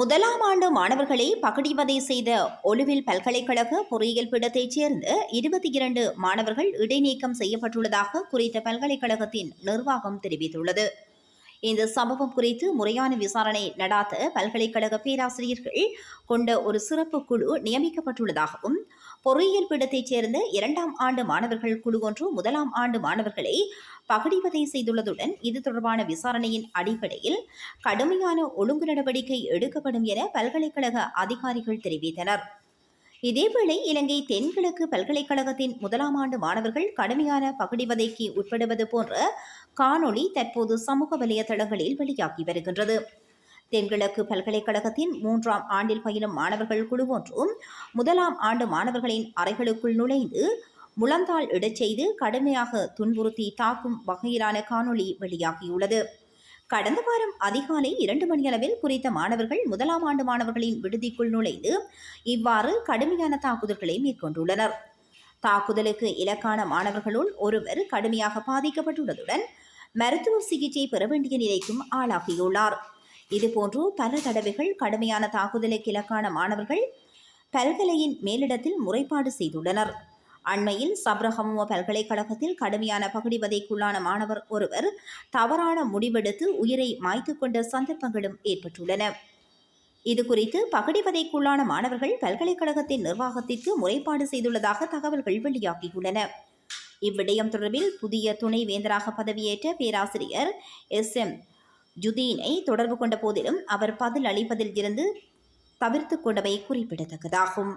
முதலாம் ஆண்டு மாணவர்களை பகடிவதை செய்த ஒலுவில் பல்கலைக்கழக பொறியியல் பீடத்தைச் சேர்ந்த இருபத்தி இரண்டு மாணவர்கள் இடைநீக்கம் செய்யப்பட்டுள்ளதாக குறித்த பல்கலைக்கழகத்தின் நிர்வாகம் தெரிவித்துள்ளது. இந்த சம்பவம் குறித்து முறையான விசாரணை நடாத்த பல்கலைக்கழக பேராசிரியர்கள் கொண்ட ஒரு சிறப்பு குழு நியமிக்கப்பட்டுள்ளதாகவும் பொறியியல் பீடத்தைச் சேர்ந்த இரண்டாம் ஆண்டு மாணவர்கள் குழு ஒன்று முதலாம் ஆண்டு மாணவர்களை பகடிவதை செய்துள்ளதுடன் இது தொடர்பான விசாரணையின் அடிப்படையில் கடுமையான ஒழுங்கு நடவடிக்கை எடுக்கப்படும் என பல்கலைக்கழக அதிகாரிகள் தெரிவித்தனர். இதேவேளை இலங்கை தென்கிழக்கு பல்கலைக்கழகத்தின் முதலாம் ஆண்டு மாணவர்கள் கடுமையான பகடிவதைக்கு உட்படுவது போன்ற காணொளி தற்போது சமூக வலைதளங்களில் வெளியாகி வருகின்றது. தென்கிழக்கு பல்கலைக்கழகத்தின் மூன்றாம் ஆண்டில் பயிலும் மாணவர்கள் குழு ஒன்றும் முதலாம் ஆண்டு மாணவர்களின் அறைகளுக்குள் நுழைந்து முழந்தாள் இடச் செய்து கடுமையாக துன்புறுத்தி தாக்கும் வகையிலான காணொளி வெளியாகியுள்ளது. கடந்த வாரம் அதிகாலை இரண்டு மணியளவில் குறித்த மாணவர்கள் முதலாம் ஆண்டு மாணவர்களின் விடுதிக்குள் நுழைந்து இவ்வாறு கடுமையான தாக்குதல்களை மேற்கொண்டுள்ளனர். தாக்குதலுக்கு இலக்கான மாணவர்களுள் ஒருவர் கடுமையாக பாதிக்கப்பட்டுள்ளதுடன் மருத்துவ சிகிச்சை பெற வேண்டிய நிலைக்கும் ஆளாகியுள்ளார். இதுபோன்று பல தடவைகள் கடுமையான தாக்குதலுக்கு இலக்கான மாணவர்கள் பல்கலையின் மேலிடத்தில் முறைப்பாடு செய்துள்ளனர். அண்மையில் சப்ரஹமுவ பல்கலைக்கழகத்தில் கடுமையான பகுடிவதைக்குள்ளான மாணவர் ஒருவர் தவறான முடிவெடுத்து உயிரை மாய்த்து கொண்ட சந்தர்ப்பங்களும் ஏற்பட்டுள்ளன. இதுகுறித்து பகடிவதைக்குள்ளான மாணவர்கள் பல்கலைக்கழகத்தின் நிர்வாகத்திற்கு முறைப்பாடு செய்துள்ளதாக தகவல்கள் வெளியாகியுள்ளன. இவ்விடயம் தொடர்பில் புதிய துணை வேந்தராக பதவியேற்ற பேராசிரியர் எஸ். எம். ஜுதீனை தொடர்பு கொண்ட போதிலும் அவர் பதில் அளிப்பதில் இருந்து தவிர்த்து கொண்டவை குறிப்பிடத்தக்கதாகும்.